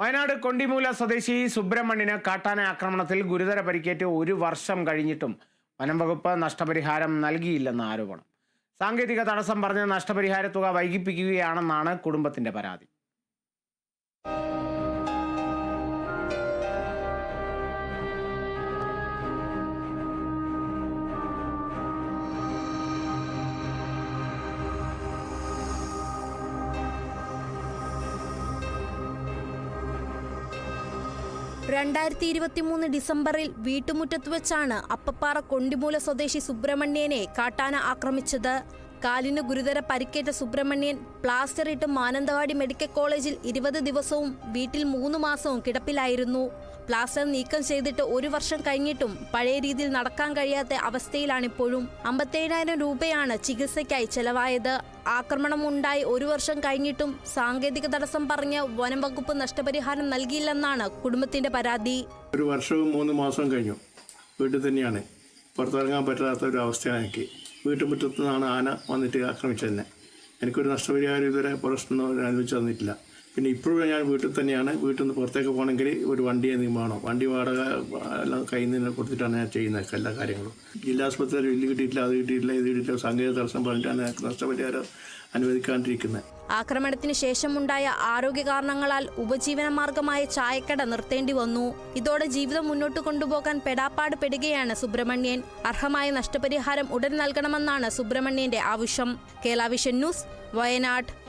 വയനാട് കൊണ്ടിമൂല സ്വദേശി സുബ്രഹ്മണ്യന് കാട്ടാന ആക്രമണത്തിൽ ഗുരുതര പരിക്കേറ്റ് ഒരു വർഷം കഴിഞ്ഞിട്ടും വനംവകുപ്പ് നഷ്ടപരിഹാരം നൽകിയില്ലെന്ന ആരോപണം. സാങ്കേതിക തടസ്സം പറഞ്ഞ് നഷ്ടപരിഹാര തുക വൈകിപ്പിക്കുകയാണെന്നാണ് കുടുംബത്തിന്റെ പരാതി. രണ്ടായിരത്തി ഇരുപത്തിമൂന്ന് ഡിസംബറിൽ വീട്ടുമുറ്റത്ത് വെച്ചാണ് അപ്പപ്പാറ കൊണ്ടിമൂല സ്വദേശി സുബ്രഹ്മണ്യനെ കാട്ടാന ആക്രമിച്ചത്. കാലിന് ഗുരുതര പരിക്കേറ്റ സുബ്രഹ്മണ്യൻ പ്ലാസ്റ്റർ ഇട്ട് മാനന്തവാടി മെഡിക്കൽ കോളേജിൽ ഇരുപത് ദിവസവും വീട്ടിൽ മൂന്ന് മാസവും കിടപ്പിലായിരുന്നു. പ്ലാസ്റ്റർ നീക്കം ചെയ്തിട്ട് ഒരു വർഷം കഴിഞ്ഞിട്ടും പഴയ രീതിയിൽ നടക്കാൻ കഴിയാത്ത അവസ്ഥയിലാണിപ്പോഴും. അമ്പത്തേഴായിരം രൂപയാണ് ചികിത്സയ്ക്കായി ചെലവായത്. ആക്രമണം ഉണ്ടായി ഒരു വർഷം കഴിഞ്ഞിട്ടും സാങ്കേതിക തടസ്സം പറഞ്ഞ് വനം വകുപ്പ് നഷ്ടപരിഹാരം നൽകിയില്ലെന്നാണ് കുടുംബത്തിന്റെ പരാതി. ഒരു വർഷവും മൂന്ന് മാസവും കഴിഞ്ഞു. വീട്ടിൽ തന്നെയാണ്. പുറത്തിറങ്ങാൻ പറ്റാത്ത ഒരു അവസ്ഥയാണ് എനിക്ക്. വീട്ടുമുറ്റത്ത് നിന്നാണ് ആന വന്നിട്ട് ആക്രമിച്ചത് തന്നെ എനിക്കൊരു നഷ്ടപരിഹാരം ഇതുവരെ പ്രശ്നം അനുവദിച്ചു തന്നിട്ടില്ല. പിന്നെ ഇപ്പോഴും ഞാൻ വീട്ടിൽ തന്നെയാണ്. വീട്ടിൽ നിന്ന് പുറത്തേക്ക് പോകണമെങ്കിൽ ഒരു വണ്ടി എന്തെങ്കിലും വേണം. വണ്ടി വാടക എല്ലാം കയ്യിൽ നിന്ന് കൊടുത്തിട്ടാണ് ഞാൻ ചെയ്യുന്നത് എല്ലാ കാര്യങ്ങളും. ജില്ലാ ആശുപത്രിയിൽ ഇല്ല് കിട്ടിയിട്ടില്ല അത് കിട്ടിയിട്ടില്ല ഇത് കിട്ടിയിട്ടില്ല സാങ്കേതിക തടസ്സം പറഞ്ഞിട്ടാണ് നഷ്ടപരിഹാരം അനുവദിക്കാണ്ടിരിക്കുന്നത്. ആക്രമണത്തിന് ശേഷമുണ്ടായ ആരോഗ്യ കാരണങ്ങളാൽ ഉപജീവന മാർഗമായ ചായക്കട നിർത്തേണ്ടി വന്നു. ഇതോടെ ജീവിതം മുന്നോട്ട് കൊണ്ടുപോകാൻ പെടാപ്പാട് പെടുകയാണ് സുബ്രഹ്മണ്യൻ. അർഹമായ നഷ്ടപരിഹാരം ഉടൻ നൽകണമെന്നാണ് സുബ്രഹ്മണ്യന്റെ ആവശ്യം. Kerala vision news Wayanad.